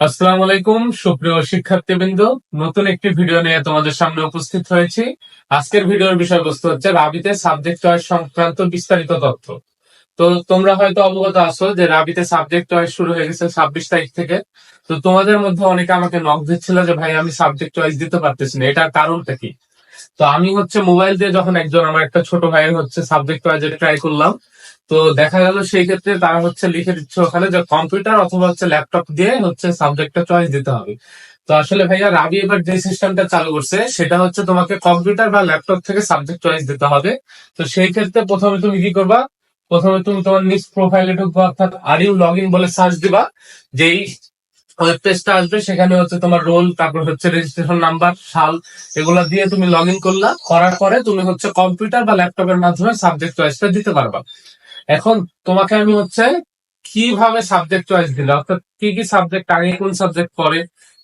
আসসালামু আলাইকুম, সুপ্রিয় শিক্ষার্থীবৃন্দ। নতুন একটি ভিডিও নিয়ে তোমাদের সামনে উপস্থিত হয়েছি। আজকের ভিডিওর বিষয়বস্তু হচ্ছে রাবিতে সাবজেক্ট চয়েস সংক্রান্ত বিস্তারিত তথ্য। তো তোমরা হয়তো অবগত আছো যে রাবিতে সাবজেক্ট চয়েস শুরু হয়ে গেছে ছাব্বিশ তারিখ থেকে। তো তোমাদের মধ্যে অনেকে আমাকে নক দিচ্ছিল যে, ভাই, আমি সাবজেক্ট চয়েস দিতে পারতেছি না। এটার কারণটা কি? তো আমি হচ্ছে মোবাইল দিয়ে যখন একজন আমার একটা ছোট ভাইয়ের হচ্ছে সাবজেক্ট চয়েস ট্রাই করলাম তো দেখা গেল সেই ক্ষেত্রে তারা হচ্ছে লিখে দিচ্ছে ওখানে যে কম্পিউটার অথবা হচ্ছে ল্যাপটপ দিয়ে হচ্ছে সাবজেক্টটা চয়েস দিতে হবে। তো আসলে ভাইয়া রাবি এবার যে সিস্টেমটা চালু করছে, সেটা হচ্ছে তোমাকে কম্পিউটার বা ল্যাপটপ থেকে সাবজেক্ট চয়েস দিতে হবে। তো সেই ক্ষেত্রে প্রথমে তুমি কি করবা? প্রথমে তুমি তোমার নিজ প্রোফাইলে ঢুকবা, অর্থাৎ আর ইউ লগ ইন বলে সার্চ দিবা। যেই ওয়েব পেজটা আসবে, সেখানে হচ্ছে তোমার রোল তারপর হচ্ছে রেজিস্ট্রেশন নাম্বার সাল, এগুলো দিয়ে তুমি লগ ইন করলা। করার পরে তুমি হচ্ছে কম্পিউটার বা ল্যাপটপের মাধ্যমে সাবজেক্ট চয়েসটা দিতে পারবা। এখন তোমাকে আমি হচ্ছে কীভাবে সাবজেক্ট চয়েস দিলে, অর্থাৎ কি কি সাবজেক্ট আগে কোন সাবজেক্ট পরে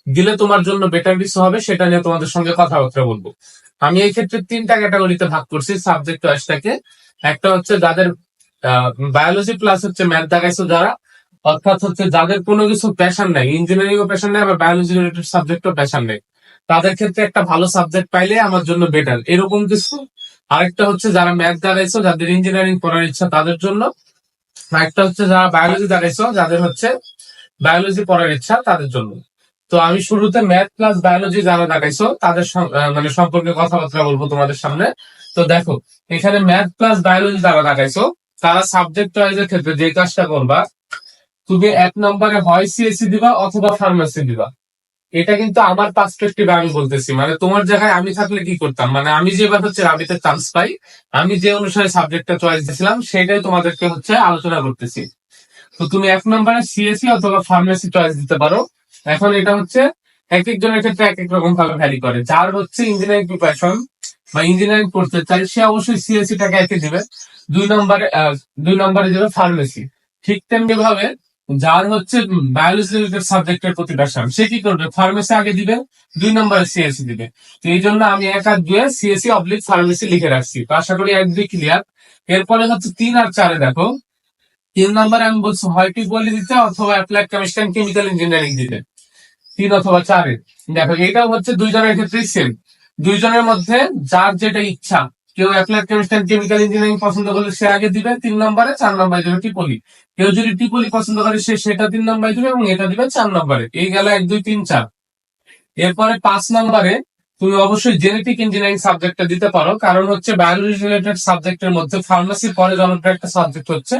দিলে তোমার জন্য বেটার কিছু হবে, সেটা নিয়ে তোমাদের সঙ্গে কথাবার্তা বলব। আমি এই ক্ষেত্রে তিনটা ক্যাটাগরিতে ভাগ করছি সাবজেক্ট চয়েসটাকে একটা হচ্ছে যাদের বায়োলজি প্লাস হচ্ছে ম্যাথ দেখাইছো যারা, অর্থাৎ হচ্ছে যাদের কোনো কিছু প্যাশন নাই ইঞ্জিনিয়ারিং ও প্যাশন নেই, আবার বায়োলজি রিলেটেড সাবজেক্টও প্যাশন নেই। তাদের ক্ষেত্রে একটা ভালো সাবজেক্ট পাইলে আমার জন্য বেটার এরকম কিছু আরেকটা হচ্ছে যারা ম্যাথ দাঁড়াইছো যাদের ইঞ্জিনিয়ারিং পড়ার ইচ্ছা তাদের জন্য। আরেকটা হচ্ছে যারা বায়োলজি দাঁড়াইছো যাদের হচ্ছে বায়োলজি পড়ার ইচ্ছা তাদের জন্য। তো আমি শুরুতে ম্যাথ প্লাস বায়োলজি যারা দেখাইছো তাদের মানে সম্পর্কে কথাবার্তা বলব তোমাদের সামনে। তো দেখো, এখানে ম্যাথ প্লাস বায়োলজি যারা দাঁড়াইছো তারা সাবজেক্ট চয়েসের ক্ষেত্রে যে কাজটা করবা, তুমি এক নম্বরে হয় সিএসসি দিবা অথবা ফার্মেসি দিবা। এটা কিন্তু আমার পার্সপেক্টিভ আমি বলতেছি মানে তোমার জায়গায় আমি থাকলে কি করতাম? মানে আমি যেবার হচ্ছে রাবিতে চান্স পাই, আমি যে অনুসারে সাবজেক্টটা চয়েস দিয়েছিলাম, সেটাই তোমাদেরকে হচ্ছে আলোচনা করতেছি। তো তুমি এক নম্বরে সিএসসি অথবা ফার্মেসি চয়েস দিতে পারো। এখন এটা হচ্ছে এক একজনের ক্ষেত্রে এক এক রকম ভাবে ভ্যারি করে। যার হচ্ছে ইঞ্জিনিয়ারিং প্রিপারেশন বা ইঞ্জিনিয়ারিং পড়তে চাই সে অবশ্যই সিএসসি টাকে একে দিবে। দুই নম্বরে দুই নম্বরে দেবে ফার্মেসি ঠিক তেমনি ভাবে যার হচ্ছে বায়োলজি রিলেটেড সাবজেক্টের প্রতি প্যাশন সে কি করবে? ফার্মেসি আগে দিবে, দুই নম্বরে সিএসসি দিবে। তো এই জন্য আমি এক আর দুয়ে সিএসসি অবলিক ফার্মেসি লিখে রাখছি। তো আশা করি এক দুই ক্লিয়ার এরপরে হচ্ছে তিন আর চারে দেখো। তিন নম্বরে আমি বলছি, হয় টিউবওয়েলি দিতে, অথবা applied chemistry and chemical engineering দিতে। তিন অথবা চারে। দেখো, এটাও হচ্ছে দুইজনের ক্ষেত্রেই সেম দুইজনের মধ্যে যার যেটা ইচ্ছা কেউ applied chemistry and chemical engineering পছন্দ করলে সে আগে দিবে, তিন নম্বরে, চার নম্বরে দেবে টিপলি। কেউ যদি টিপলি পছন্দ করে, সে সেটা তিন নম্বরে দিবে এবং এটা দিবে চার নম্বরে। এই গেল এক, দুই, তিন, চার। এরপরে পাঁচ নম্বরে তুমি অবশ্যই জেনেটিক ইঞ্জিনিয়ারিং সাবজেক্টটা দিতে পারো। কারণ হচ্ছে বায়োলজি রিলেটেড সাবজেক্টের মধ্যে ফার্মাসির পরে জনপ্রিয় একটা সাবজেক্ট হচ্ছে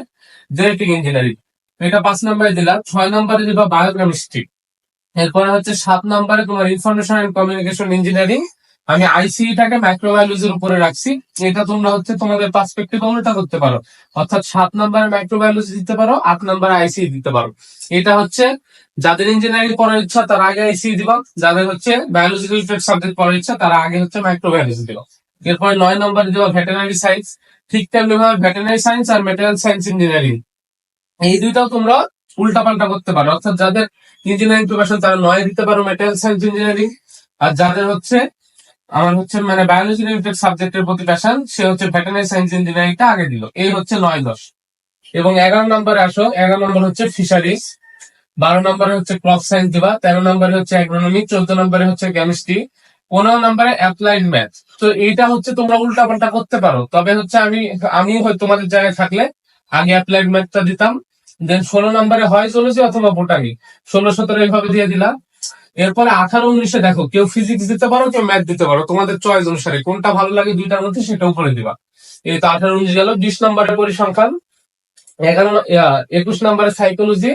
জেনেটিক ইঞ্জিনিয়ারিং এটা পাঁচ নম্বরে দিলাম ছয় নম্বরে দিবা বায়োকেমিস্ট্রি এরপরে হচ্ছে সাত নম্বরে তোমার ইনফরমেশন এন্ড কমিউনিকেশন ইঞ্জিনিয়ারিং আমি আইসিইটাকে মাইক্রোবায়োলজির উপরে রাখছি। এটা তোমরা হচ্ছে তোমাদের পার্সপেক্টিভ উল্টা করতে পারো। অর্থাৎ সাত নম্বরে মাইক্রোবায়োলজি দিতে পারো, আট নম্বরে আইসিই দিতে পারো। এটা হচ্ছে যাদের ইঞ্জিনিয়ারিং পড়ার ইচ্ছা, তারা আগে আইসিই দিবা। যাদের হচ্ছে বায়োলজি রিলেটেড সাবজেক্ট পড়ার ইচ্ছা, তারা আগে হচ্ছে মাইক্রোবায়োলজি দিবা। এরপরে নয় নম্বরে দিবা ভেটেনারি সায়েন্স ঠিক তেমনি ভাবে ভেটেনারি সায়েন্স আর মেটেরিয়াল সায়েন্স ইঞ্জিনিয়ারিং এই দুইটাও তোমরা উল্টা পাল্টা করতে পারো। অর্থাৎ যাদের ইঞ্জিনিয়ারিং প্রিপারেশন তারা নয় দিতে পারো মেটেরিয়াল সায়েন্স ইঞ্জিনিয়ারিং আর যাদের হচ্ছে আমার হচ্ছে মানে বায়োলজি রিলেটেড সাবজেক্টের প্রতি প্যাশন সে হচ্ছে ভেটেনারি সায়েন্স ইঞ্জিনিয়ারিংটা আগে দিল। এই হচ্ছে নয় দশ। এবং এগারো নম্বরে আসো, এগারো নম্বর হচ্ছে ফিশারিজ বারো নম্বরে হচ্ছে ক্রপ সায়েন্স দিবা, তেরো নম্বরে হচ্ছে অ্যাগ্রোনমি চোদ্দ নম্বরে হচ্ছে কেমিস্ট্রি পনেরো নম্বরে অ্যাপ্লাইড ম্যাথ তো এইটা হচ্ছে তোমরা উল্টা পাল্টা করতে পারো। তবে হচ্ছে আমি আমি হয়তো তোমাদের জায়গায় থাকলে আগে অ্যাপ্লাইড ম্যাথটা দিতাম। দেন ষোলো নম্বরে হয় চলেছে অথবা বোটানি ষোলো, সতেরো এইভাবে দিয়ে দিলাম। এরপরে আঠারো উনিশে দেখো, কেউ ফিজিক্স দিতে পারো, কেউ ম্যাথ দিতে পারো। তোমাদের চয়েস অনুসারে কোনটা ভালো লাগে দুইটার মধ্যে সেটা উপরে দিবা। এই তো আঠারো উনিশ গেল, বিশ নম্বরে পরিসংখ্যান, এগারো একুশ নম্বরে সাইকোলজি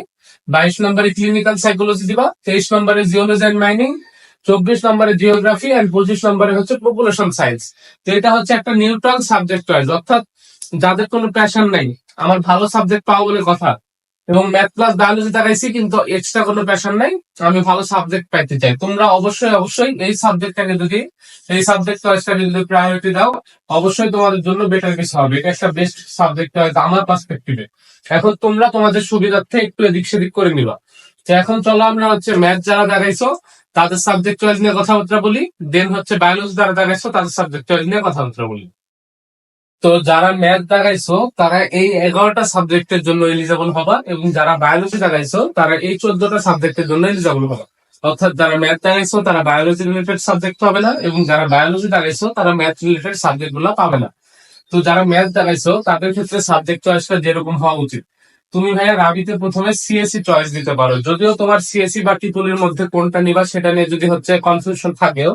বাইশ নম্বরে ক্লিনিক্যাল সাইকোলজি দিবা, তেইশ নম্বরে জিওলজি অ্যান্ড মাইনিং চব্বিশ নম্বরে জিওগ্রাফি অ্যান্ড পঁচিশ নম্বরে হচ্ছে পপুলেশন সায়েন্স তো এটা হচ্ছে একটা নিউট্রাল সাবজেক্ট চয়েস অর্থাৎ যাদের কোনো প্যাশন নাই, আমার ভালো সাবজেক্ট পাওয়া বলে কথা এবং ম্যাথ প্লাস বায়োলজি দেখাইছি, কিন্তু এক্সট্রা কোনো প্যাশন নাই। আমি ভালো সাবজেক্ট পাইতে চাই। তোমরা অবশ্যই অবশ্যই এই সাবজেক্টটাকে যদি, এই সাবজেক্ট চয়েসটাকে যদি প্রায়োরিটি দাও, অবশ্যই তোমাদের জন্য বেটার কিছু হবে। এটা একটা বেস্ট সাবজেক্ট চয়েস আমার পার্সপেক্টিভে এখন তোমরা তোমাদের সুবিধার্থে একটু এদিক সেদিক করে নিবা। তো এখন চলো আমরা হচ্ছে ম্যাথ যারা দেখাইছো, তাদের সাবজেক্ট চয়েস নিয়ে কথাবার্তা বলি। দেন হচ্ছে বায়োলজি যারা দেখাইছো, তাদের সাবজেক্ট চয়েস নিয়ে কথাবার্তা বলি। তো যারা ম্যাথ দাগাইছো তারা এই এগারোটা সাবজেক্টের জন্য এলিজেবল হবা এবং যারা বায়োলজি দাগাইছো তারা এই চোদ্দটা সাবজেক্টের জন্য এলিজেবল হবা। অর্থাৎ যারা ম্যাথ দাগাইছো তারা বায়োলজি রিলেটেড সাবজেক্ট পাবে না এবং যারা বায়োলজি দাগাইছো তারা ম্যাথ রিলেটেড সাবজেক্টগুলো পাবে না। তো যারা ম্যাথ দাগাইছো তাদের ক্ষেত্রে সাবজেক্ট চয়েসটা যেরকম হওয়া উচিত। তুমি ভাইয়া রাবিতে প্রথমে সিএসসি চয়েস দিতে পারো। যদিও তোমার সিএসসি বা টিপুলের মধ্যে কোনটা নিবা, সেটা নিয়ে যদি হচ্ছে কনফিউশন থাকেও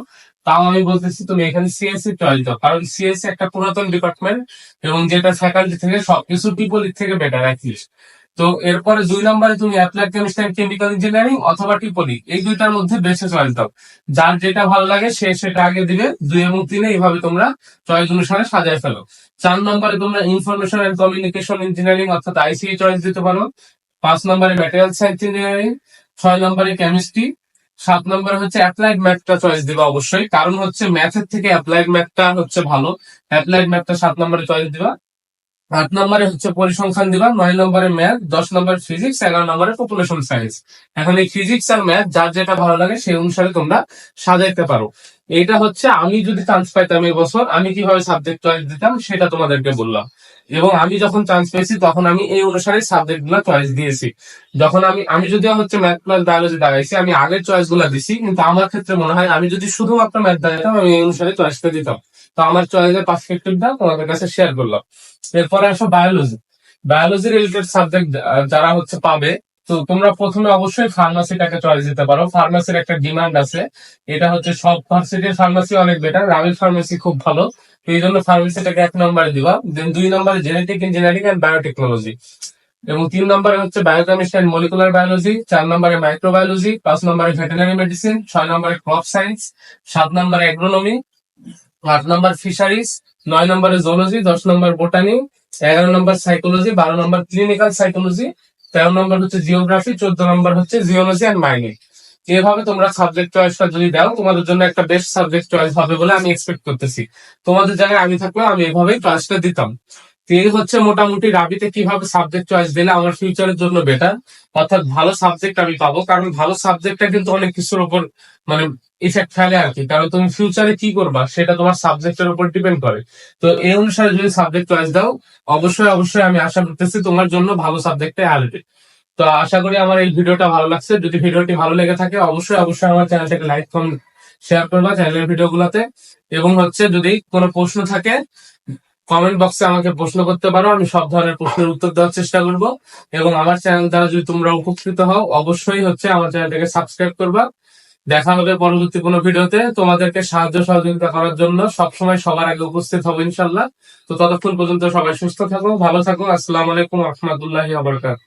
তাও আমি বলতেছি তুমি এখানে সিএসসি চয়েস দাও। কারণ সিএসসি একটা পুরাতন ডিপার্টমেন্ট এবং যেটা ফ্যাকাল্টি থেকে সবকিছু টিপোলির থেকে বেটার অ্যাটলিস্ট তো এরপরে দুই নম্বরে তুমি অ্যাপ্লাইড কেমিস্ট্রি কেমিক্যাল ইঞ্জিনিয়ারিং অথবা টিপোলি এই দুইটার মধ্যে বেশি চয়েস দাও। যার যেটা ভালো লাগে সে সেটা আগে দিবে, দুই এবং তিনে এইভাবে তোমরা চয়েস অনুসারে সাজায় ফেলো। চার নম্বরে তোমরা ইনফরমেশন অ্যান্ড কমিউনিকেশন ইঞ্জিনিয়ারিং অর্থাৎ আইসিই চয়েস দিতে পারো। পাঁচ নম্বরে ম্যাটেরিয়াল সায়েন্স ইঞ্জিনিয়ারিং ছয় নম্বরে কেমিস্ট্রি সাত নম্বর হচ্ছে অ্যাপ্লাইড ম্যাথটা চয়েস দিবা অবশ্যই। কারণ হচ্ছে ম্যাথের থেকে অ্যাপ্লাইড ম্যাথটা হচ্ছে ভালো। অ্যাপ্লাইড ম্যাথটা সাত নম্বরে চয়েস দিবা। আট নম্বরে হচ্ছে পরিসংখ্যান দিবা নয় নম্বরে ম্যাথ, দশ নম্বরে ফিজিক্স, এগারো নম্বরে পপুলেশন সায়েন্স এখন এই ফিজিক্স আর ম্যাথ, যার যেটা ভালো লাগে সেই অনুসারে তোমরা সাজাইতে পারো। এটা হচ্ছে আমি যদি চান্স পাইতাম এই বছর, আমি কীভাবে সাবজেক্ট চয়েস দিতাম সেটা তোমাদেরকে বললাম। এবং আমি যখন চান্স পেয়েছি, তখন আমি এই অনুসারে সাবজেক্টগুলো চয়েস দিয়েছি। যখন আমি আমি যদি হচ্ছে ম্যাথ প্লাস বায়োলজি দাগাইছি আমি আগের চয়েসগুলো দিছি, কিন্তু আমার ক্ষেত্রে মনে হয় আমি যদি শুধুমাত্র ম্যাথ দাগাইতাম আমি এই অনুসারে চয়েসটা দিতাম। তো আমার চয়েসের পার্সপেক্টিভটা তোমাদের কাছে শেয়ার করলাম। এরপরে আসো বায়োলজি বায়োলজি রিলেটেড সাবজেক্ট যারা হচ্ছে পাবে, তো তোমরা প্রথমে অবশ্যই ফার্মাসিটাকে চয়েস দিতে পারো। ফার্মাসির একটা ডিমান্ড আছে। এটা হচ্ছে সব ভার্সিটির ফার্মাসি অনেক বেটার রাবিল ফার্মাসি খুব ভালো। তো এই জন্য ফার্মাসিটাকে এক নম্বরে দিবা। দেন দুই নম্বরে জেনেটিক ইঞ্জিনিয়ারিং এন্ড বায়োটেকনোলজি এবং তিন নম্বরে হচ্ছে বায়োকেমিস্ট্রি এন্ড মলিকুলার বায়োলজি চার নম্বরে মাইক্রোবায়োলজি পাঁচ নম্বরে ভেটেনারি মেডিসিন ছয় নম্বরে ক্রপ সায়েন্স সাত নম্বরে অ্যাগ্রোনমি আট নম্বর ফিশারিজ, নয় নম্বরে জুলজি দশ নম্বর বোটানি এগারো নম্বর সাইকোলজি বারো নম্বর ক্লিনিক্যাল সাইকোলজি তেরো নম্বর হচ্ছে জিওগ্রাফি চোদ্দ নম্বর হচ্ছে জিওলজি অ্যান্ড মাইনিং এভাবে তোমরা সাবজেক্ট চয়েসটা যদি দাও, তোমাদের জন্য একটা বেস্ট সাবজেক্ট চয়েস হবে বলে আমি এক্সপেক্ট করতেছি। তোমাদের জায়গায় আমি থাকলেও আমি এভাবেই চয়েসটা দিতাম। এই হচ্ছে মোটামুটি রাবিতে কীভাবে সাবজেক্ট চয়েস দিলে আমার ফিউচারের জন্য বেটার অর্থাৎ ভালো সাবজেক্ট আমি পাবো, কারণ ভালো সাবজেক্টটা কিন্তু অনেক কিছুর উপর মানে ইফেক্ট ফেলে আর কি? কারণ তুমি ফিউচারে কি করবা সেটা তোমার সাবজেক্টের উপর ডিপেন্ড করে। তো এই অনুসারে যদি সাবজেক্ট চয়েস দাও, অবশ্যই অবশ্যই আমি আশা করতেছি তোমার জন্য ভালো সাবজেক্টে আসবে। তো আশা করি আমার এই ভিডিওটা ভালো লাগছে। যদি ভিডিওটি ভালো লেগে থাকে, অবশ্যই অবশ্যই আমার চ্যানেলটাকে লাইক কমেন্ট শেয়ার করবা চ্যানেলের ভিডিওগুলোতে। এবং হচ্ছে যদি কোনো প্রশ্ন থাকে কমেন্ট বক্সে আমাকে প্রশ্ন করতে পারো। আমি সব ধরনের প্রশ্নের উত্তর দেওয়ার চেষ্টা করব। এবং আমার চ্যানেল দ্বারা যদি তোমরা উপকৃত হও, অবশ্যই হচ্ছে আমার চ্যানেলটাকে সাবস্ক্রাইব করবা। দেখা হবে পরবর্তী কোনো ভিডিওতে। তোমাদেরকে সাহায্য সহযোগিতা করার জন্য সবসময় সবার আগে উপস্থিত হব ইনশাল্লাহ তো ততক্ষণ পর্যন্ত সবাই সুস্থ থাকো, ভালো থাকো। আসসালাম আলাইকুম রহমতুল্লাহ আবরকাত